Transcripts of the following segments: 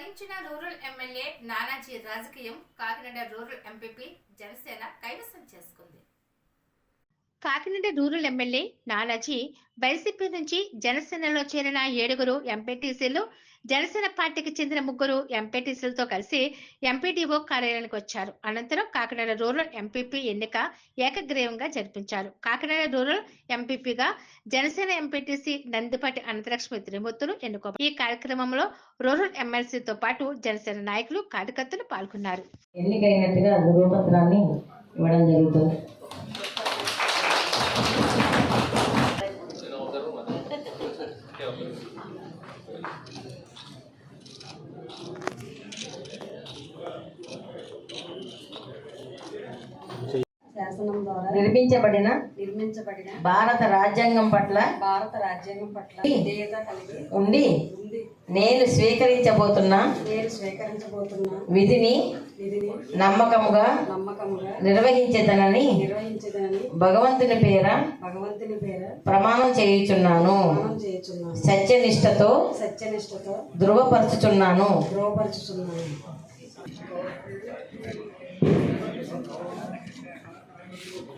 ఫలించిన rural MLA Nanaji రాజకీయం Kakinada rural MPP Janasena Kakinada rural MLA Nanaji YCP నుంచి జనసేనలో చేరిన ఏడుగురు ఎంపీటీసీలు జనసేన పార్టీకి చెందిన ముగ్గురు ఎంపీటీసీలతో కలిసి ఎంపీడీఓ కార్యాలయానికి వచ్చారు. అనంతరం కాకినాడ రూరల్ ఎంపీపీ ఎన్నిక ఏకగ్రీవంగా జరిపించారు. కాకినాడ రూరల్ ఎంపీపీగా జనసేన ఎంపీటీసీ నందిపాటి అనంతలక్ష్మి త్రిమూర్తులు ఎన్నుకో ఈ కార్యక్రమంలో రూరల్ ఎమ్మెల్సీతో పాటు జనసేన నాయకులు కార్యకర్తలు పాల్గొన్నారు. ఎన్నికైనట్టుగా ధృవపత్రాన్ని ఇవ్వడం జరుగుతుంది. いいです。నిర్మించబడిన నిర్మించబడిన భారత రాజ్యాంగం పట్ల భారత రాజ్యాంగం పట్ల విధేయత కలిగి ఉండి ఉంది నేను స్వీకరించబోతున్న నేను స్వీకరించబోతున్న విధిని విధిని నమ్మకముగా నమ్మకముగా నిర్వహించేదనని నిర్వహించదనని భగవంతుని పేర భగవంతుని పేర ప్రమాణం చేయుచున్నాను. చేయుచున్నాను. సత్యనిష్టతో సత్యనిష్టతో ధృవపరచుచున్నాను. ధృవపరచుచున్నాను.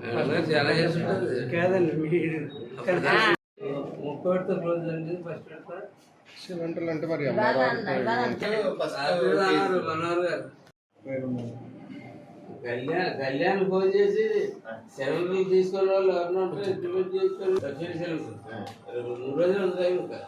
తీసుకెళ్ళిపోండి చాలా చేస్తుంటుంది కాదండి మీరు ముప్పై రోజు అండి ఫస్ట్ సిలిండర్లు అంటే మరి మనోహర్ గారు కళ్యాణ్ కళ్యాణ్ ఫోన్ చేసి సెలవులు తీసుకున్న వాళ్ళు ఎవరినో ఇంటిమేట్ చేసుకొని దక్షిణ సెలవులు రెండు రోజులు ఉంటాయి ఇంకా